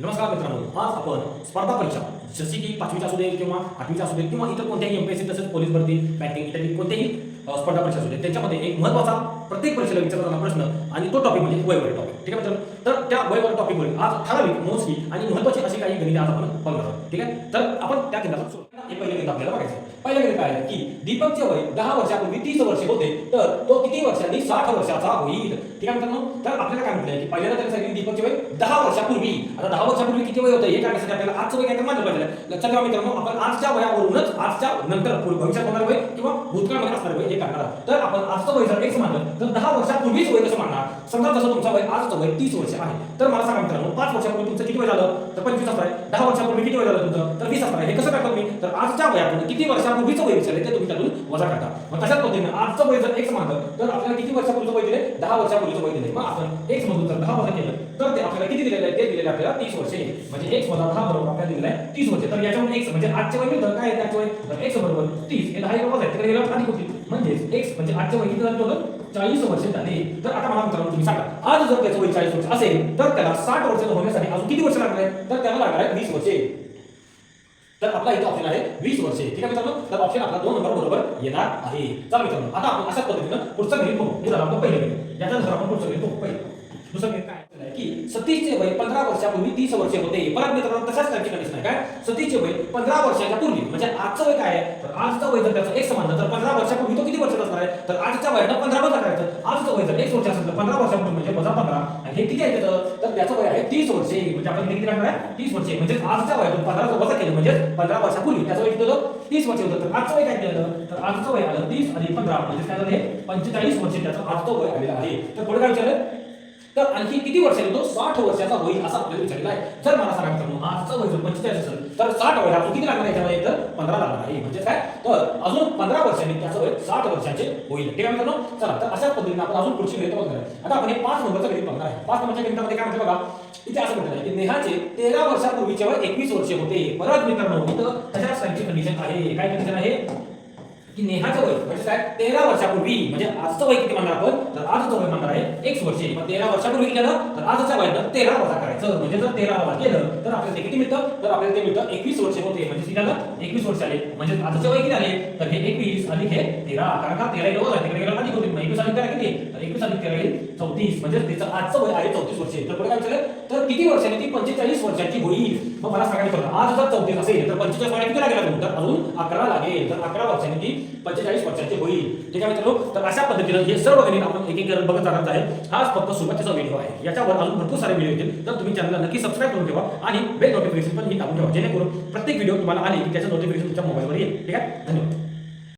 नमस्कार मित्रांनो आज आपण स्पर्धा परीक्षा जशी की पाचवीच्या असू दे किंवा आठवीच्या असू दे किंवा इतर कोणत्याही एमपीएससी तसेच पोलीस भरती बँकिंग इत्यादी कोणत्याही स्पर्धा परीक्षा असू दे त्याच्यामध्ये एक महत्त्वाचा प्रत्येक परीक्षेला विचारला प्रश्न आणि तो टॉपिक म्हणजे वयवर टॉपिक ठीक आहे मित्रांनो? तर त्या वयवर टॉपिकवर आज ठराविक मोजकी आणि महत्त्वाची अशी काही गणिते आज आपण बघणार आहोत. ठीक आहे? तर आपण त्या केंद्रात हे पहिलं गणित आपल्याला बघायचं पहिलं गणित काय की दीपकचे वय दहा वर्षापूर्वी तीस वर्षे होते तर तो किती वर्षांनी साठ वर्षाचा होईल? ठीक आहे मित्रांनो? तर आपल्याला काय म्हटलंय की पहिल्यांदा त्याला सांगितलं दीपकचे वय दहा वर्षापूर्वी. आता दहा वर्षापूर्वी किती वय होतं? हे करण्यासाठी आपल्याला आजचं वय काय तर मानलं पाहिजे लक्षात ठेवा मित्रांनो आपण आजच्या वयावरूनच आजच्या नंतर भविष्यात होणार वय किंवा भूतकाळमध्ये असणार वय हे करणार तर आपण आजचं वय जर एक्स मानलं तर दहा वर्षापूर्वीच वय कसं मानणार समजा जसं तुमचा वय आजचं वय तीस वर्ष आहे. तर मला सांगा मित्रांनो पाच वर्षापूर्वी तुमचं किती वय झालं? तर पंचवीस असणार आहे. दहा वर्षापूर्वी किती वय झालं तुमचं? तर वीस असणार आहे. हे कसं करतो मी? तर आजच्या वयातून किती वर्षापूर्वीचं वय विचारले ते तुम्ही त्यातून वजा करता मग तशाच पद्धतीने आजचं वय जर एक्स मानलं तर आपल्याला किती वर्षापूर्वीचं वय दिले? दहा वर्षापूर्वीचं वय दिले. मग आपण एक्स मधून जर दहा वजा केलं तर ते आपल्याला किती दिलेलं आहे? ते दिलेलं आपल्याला तीस वर्षे. म्हणजे एक्स वजा दहा बरोबर आपल्याला दिलेलं आहे तीस वर्षे. तर याच्यामध्ये एक्स म्हणजे आजचे वय काय आहे त्याचे वय? तर एक्स बरोबर तीस. हे दहा एक वजा तिकडे गेल्यावर अधिक होतील म्हणजेच एक्स म्हणजे आजचे वय किती झाले टोटल चाळीस वर्ष झाले. तर आता मला मित्रांनो तुम्ही सांगा. आज जर त्याचं वय चाळीस वर्ष असेल तर त्याला साठ वर्ष होण्यासाठी अजून किती वर्ष लागणार आहे तर त्याला लागणार आहे वीस वर्षे. तर आपला इथं ऑप्शन आहे वीस वर्षे. ठीक आहे मित्रांनो? तर ऑप्शन आपला दोन नंबर बरोबर येणार आहे. चला मित्रांनो आता आपण अशाच पद्धतीनं पुढचं गणित बघू हे झालं आपलं पहिलं गणित नंतर आपण पुढचं गणित बघू पहिलं. दुसरं गणित काय? की सतीशचे वय पंधरा वर्षापूर्वी तीस वर्षे होते. परत मित्रांनो तशाच त्यांची कंडिशन आहे काय? सतीशचे वय पंधरा वर्षाच्या पूर्वी. म्हणजे आजचं वय काय आहे? तर आजचं वय जर त्याचं एक समान तर पंधरा वर्षापूर्वी तो किती वर्षाचा असणार आहे? तर आजच्या वयानं पंधरा वर्षा करायचं आजचं वय जर एक वर्ष असेल तर पंधरा वर्षापूर्वी म्हणजे वजा पंधरा. आणि हे किती आहे त्याचं? तर त्याचं वय आहे तीस वर्षे. म्हणजे आपण किती लागणार आहे? तीस वर्षे. म्हणजे आजच्या वयातून पंधरा वजा केलं. म्हणजे पंधरा वर्षापूर्वी. त्याचं वय किती होतं? तीस वर्ष होतं. तर आजचं वय काय केलं? तर आजचं वय आलं तीस आणि पंधरा. म्हणजे काय झालं? पंचेचाळीस वर्षे त्याचं आजचं वय आलेलं आहे. तर पुढे काय विचारलं? तर आणखी किती वर्षाने? तो साठ वर्षाचा होईल असा आपल्याला विचारलेला आहे. जर मला सांगा मित्रांनो आजचा वय जर पंचेचाळीस असेल तर साठ वय अजून किती लागणार आहे याच्यामध्ये? तर पंधरा लागणार आहे. म्हणजे काय? तर अजून पंधरा वर्षांनी त्याचं वय साठ वर्षाचे होईल. ठीक आहे मित्रांनो? चला तर अशा पद्धतीने आपण अजून पुढची गणित बघणार आहे. आता आपण हे पाच नंबरचं गणित बघणार आहे. पाच नंबरच्या गणितामध्ये काय म्हणजे बघा? इथे असं म्हटलं आहे की नेहाचे तेरा वर्षापूर्वीचे वय एकवीस वर्षे होते. परत मित्रांनो इथं तशाच त्यांची कंडिशन आहे? काय कंडिशन आहे? की नेहाचं वय. म्हणजे काय तेरा वर्षापूर्वी म्हणजे आजचं वय किती म्हणणार आपण? तर आजचं वय म्हणणार आहे एक वर्षे. मग तेरा वर्षापूर्वी केलं तर आजच्या वयात तेरा वजा करायचं. म्हणजे जर तेरा वजा केलं तर आपल्याला ते किती मिळतं? तर आपल्याला ते मिळतं एकवीस वर्षे होते. म्हणजे किती झालं एकवीस वर्ष आले. म्हणजे आजचे वय किती आले? तर हे एकवीस अधिक हे तेरा. कारण का? तेरा येईल तिकडे गेलं अधिक होते. एकवीस अधिक तेरा किती? तर एकवीस अधिक तेरा येईल चौतीस. म्हणजे त्याचं आजचं वय आहे चौतीस वर्षे. तर पुढे काय किती वर्षांनी? ती पंचेचाळीस वर्षाची होईल मग मला सांगायचं होतं आज जर चौतीस असेल तर पंचेचाळीस वयाने किती लागेल तर अजून अकरा लागेल. तर अकरा वर्षांनी ती पंचेचाळीस वर्षाची होईल ठीक आहे मित्रांनो? तर अशा पद्धतीनं हे सर्व गणित आपण एक एक बघत जाणार आहे. हाच फक्त सुरुवातीचा व्हिडिओ आहे. याच्यावर अजून भरपूर सारे व्हिडिओ येतील. तर तुम्ही चॅनलला नक्की सबस्क्राईब करून ठेवा आणि बेल नोटिफिकेशन पण ही टाकून ठेवा. जेणेकरून प्रत्येक व्हिडिओ तुम्हाला आले की त्याचं नोटिफिकेशन तुमच्या मोबाईलवर येईल. ठीक आहे? धन्यवाद.